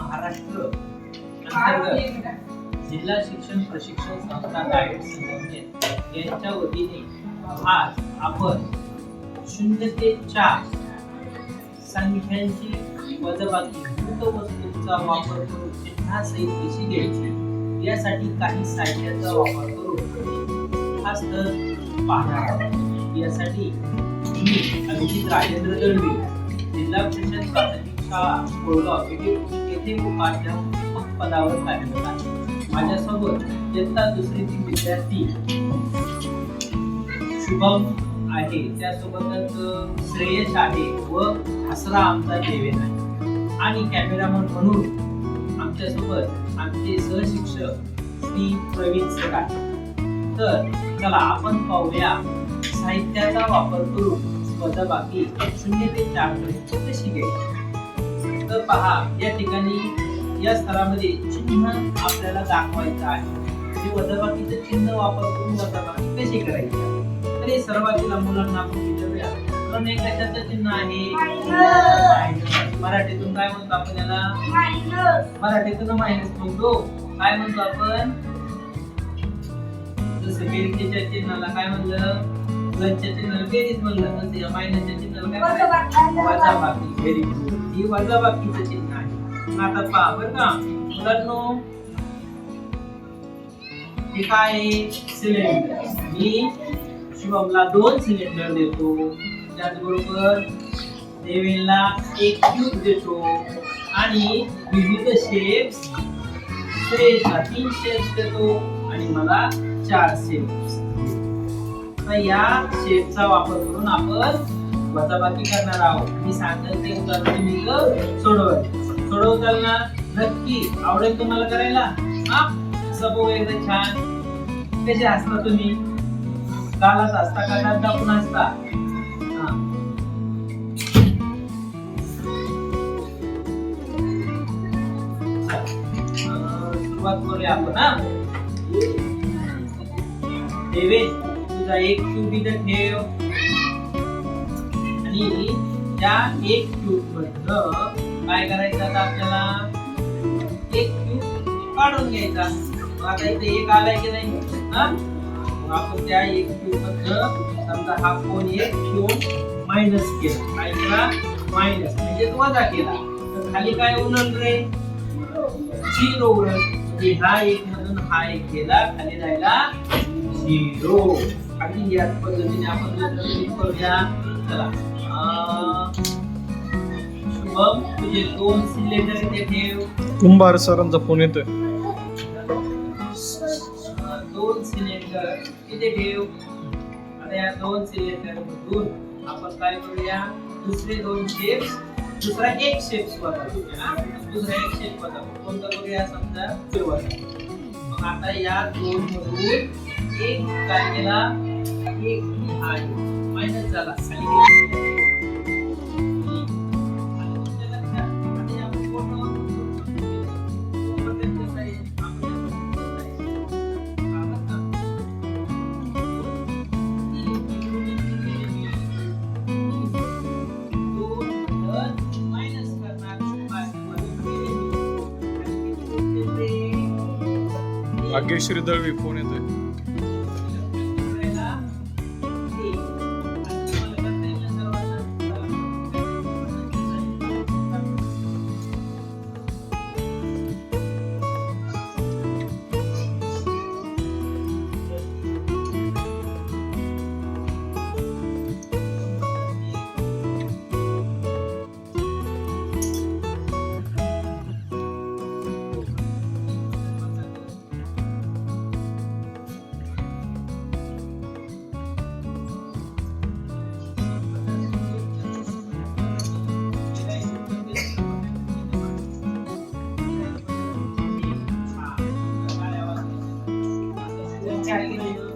महाराष्ट्र अंतर्गत जिल्हा शिक्षण प्रशिक्षण संस्था गाईड यांच्या वतीने आज आपण शून्य ते चार संख्यांची वजबाकी भूत वस्तूंचा वापर करून चिन्हा सहित कशी घ्यायची. यासाठी काही साहित्याचा वापर करून हा स्तर पाहणार आहोत. यासाठी मी अभिजित राजेंद्र दळवी जिल्हा परिषद प्राथमिक शाळा कोळगाव येथे येथे उपाध्यापक पदावर कार्यरत आहे. माझ्यासोबत इयत्ता दुसरीतील विद्यार्थी शुभम आहे. त्यासोबतच श्रेयश आहे व हसरा आमचा देवेन आहे. आणि कॅमेरामन म्हणून आमच्यासोबत आमचे सहशिक्षक श्री प्रवीण सर आहे तर चला आपण पाहूया साहित्याचा वापर करून स्वतः बाकी शून्य ते चार पर्यंत कशी घ्यायची फक्त पहा या ठिकाणी या स्थळामध्ये चिन्ह आपल्याला दाखवायचं आहे. जे वजाबाकीचं चिन्ह वापर करून वजाबाकी कशी करायची तर हे सर्वातील मुलांना आपण विचारूया. कारण हे कशाचं चिन्ह आहे? मराठीतून काय म्हणतो आपण याला? मराठीतून मायनस म्हणतो. काय म्हणतो आपण? जसं बेरजेच्या चिन्हाला काय म्हणलं? प्लसच्या चिन्हाला बेरीज म्हणलं. तसं या मायनसच्या चिन्हाला काय वजाबाकी व्हेरी गुड ही वजाबाकीचं चिन्ह आहे. आता पहा बरं का मुलांनो हे काय आहे? सिलेंडर मी शिवमला दोन सिलेंडर देतो. त्याचबरोबर देवेनला एक क्यूब देतो. आणि विविध शेप्स श्रेयसला तीन शेप्स देतो आणि मला चार शेप्स या शेपचा वापर करून आपण वजाबाकी करणार आहोत. मी सांगेल ते उदाहरण तुम्ही सोडवाय सोडवताना सोडवताल ना नक्की आवडेल तुम्हाला करायला? हा? सबो एकदम छान. कसे असता तुम्ही? कालाच असता का? दात असता. सुरुवात करूया आपण हा? देवेश तुझा एक क्यूब इथं ठेव. आणि त्या एक क्यूब मधलं काय करायचं आता आपल्याला? एक क्यूब काढून घ्यायचा. आता इथे एक आलाय की नाही? हा? आपण त्या एक क्यूब मधलं समजा हा कोण एक क्यूब मायनस केला. काय केला? मायनस म्हणजे वजा केला. तर खाली काय उरल रे? झिरो उरल म्हणजे हा एक मधून हा एक गेला खाली राहिला झिरो आणि याच पद्धतीने आपण करूया चला. शुभम तुझे दोन सिलेंडर इथे ठेव. कुंभार सरांचा फोन येतोय. दोन सिलेंडर इथे ठेव. आता या दोन सिलेंडर मधून आपण काय करूया? दुसरे दोन शेप दुसरा एक शेप करूया दुसरा एक शेप स्वतः कोणता करूया समजा? पिवळा मग आता या दोन मधून एक काय केला? एक आहे फायनल झाला. Bhagyashree Dalvi Pune Thank you.